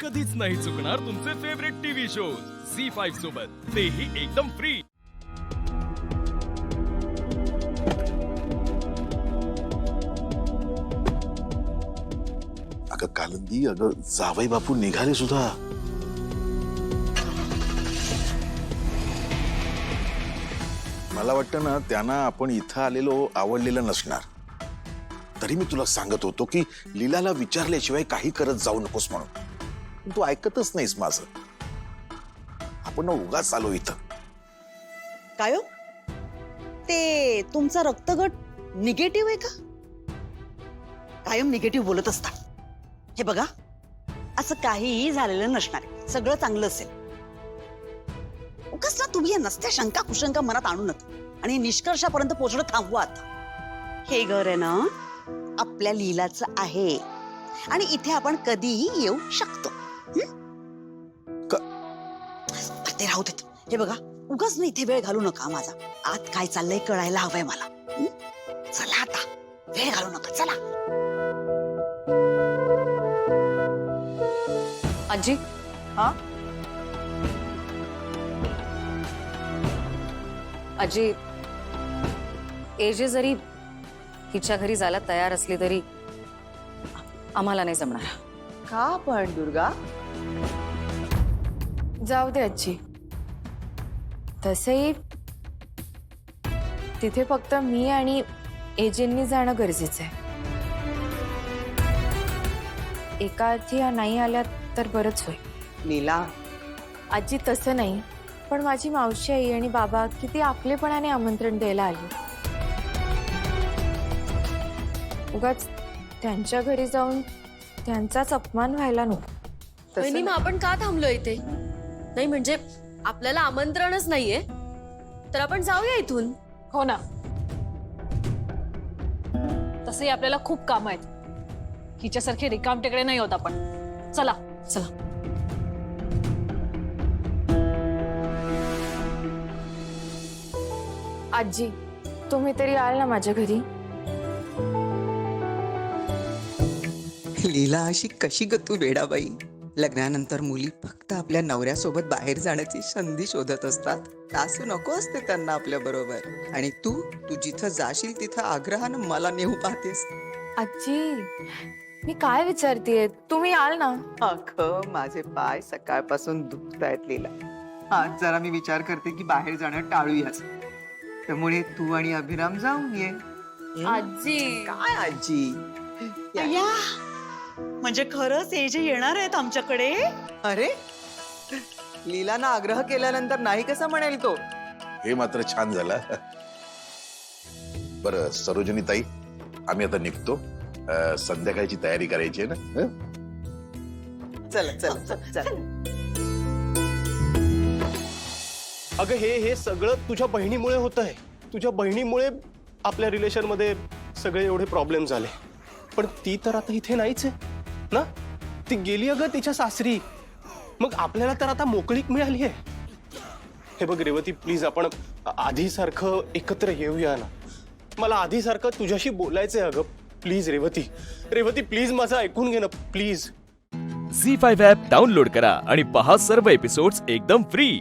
कधीच नाही चुकणार तुमचे favourite TV shows Zee five सोबत. तेही एकदम फ्री अगं कालंदी अगं जावई बापू निघाले सुद्धा. मला वाटतं ना त्यांना आपण इथं आलेलो आवडलेलं नसणार. तरी मी तुला सांगत होतो की लीलाला विचारल्याशिवाय काही करत जाऊ नकोस म्हणून. पण तू ऐकतच नाहीस माझं. आपण ना उगाच आलो इथं. काय हो? ते तुमचा रक्तगट निगेटिव्ह आहे का? कायम निगेटिव्ह बोलत असता. हे बघा असं काहीही झालेलं नसणार आहे. सगळं चांगलं असेल. उगाच ना तुम्ही या नसत्या शंका कुशंका मनात आणू नका. आणि निष्कर्षापर्यंत पोहोचणं थांबवा आता. हे घर आहे ना आपल्या लीलाचं आहे. आणि इथे आपण कधीही येऊ शकतो. ते राहू देत. हे बघा उगाच ना इथे वेळ घालू नका माझा. आत काय चाललंय कळायला हवंय मला. हं? चला आता. वेळ घालू नका. चला. आजी? हा? आजी एजे जरी हिच्या घरी जायला तयार असली तरी आम्हाला नाही जमणार. का पण दुर्गा? जाऊ दे आजी. तसंही तिथे फक्त मी आणि एजेंनी जाणं गरजेचं आहे. एका अर्थी ह्या नाही आल्या तर बरंच होईल. लीला आजी तसं नाही. पण माझी मावशी आई आणि बाबा किती आपलेपणाने आमंत्रण द्यायला आले. उगाच त्यांच्या घरी जाऊन त्यांचाच अपमान व्हायला नको. वहिनी मग आपण का थांबलो इथे? नाही म्हणजे आपल्याला आमंत्रणच नाहीये. तर आपण जाऊया इथून. हो ना. तसंही आपल्याला खूप काम आहेत. हिच्यासारखे रिकाम टेकडे नाही होत आपण. चला. चला. आजी तुम्ही तरी याल ना माझ्या घरी? लीला अशी कशी ग तू वेडाबाई? लग्नानंतर मुली फक्त आपल्या नवऱ्यासोबत बाहेर जाण्याची संधी शोधत असतात. असू नको असते त्यांना आपल्या बरोबर. आणि तू तू जिथं जाशील तिथं आग्रहानं मला नेऊ पाहतेस. आजी मी काय विचारतीये? तुम्ही याल ना. अगं माझे पाय सकाळपासून दुखतायत लीला. आज जरा मी विचार करते की बाहेर जाणं टाळूयाच. त्यामुळे तू आणि अभिराम जाऊन ये. आजी. काय आजी? या. या म्हणजे खरंच हे जे येणार आहेत आमच्याकडे? अरे लीलानं आग्रह केल्यानंतर नाही कसा म्हणेल तो? हे मात्र छान झालं. बरं सरोजनी ताई आम्ही आता निघतो. अं, संध्याकाळची तयारी करायची आहे ना? हं? चल चल चल. चल. अगं हे हे सगळं तुझ्या बहिणीमुळे होत आहे तुझ्या बहिणीमुळे आपल्या रिलेशनमध्ये सगळे एवढे प्रॉब्लेम झाले. पण ती तर आता इथे नाहीच आहे. ना? ती गेली अगं तिच्या सासरी. मग आपल्याला तर आता मोकळीक मिळाली आहे. हे बघ रेवती प्लीज आपण आधीसारखं एकत्र येऊया ना. मला आधीसारखं तुझ्याशी बोलायचंय अगं. प्लीज रेवती. रेवती प्लीज माझं ऐकून घे ना. Please. Zee five app download करा आणि पहा सर्व एपिसोड्स एकदम फ्री.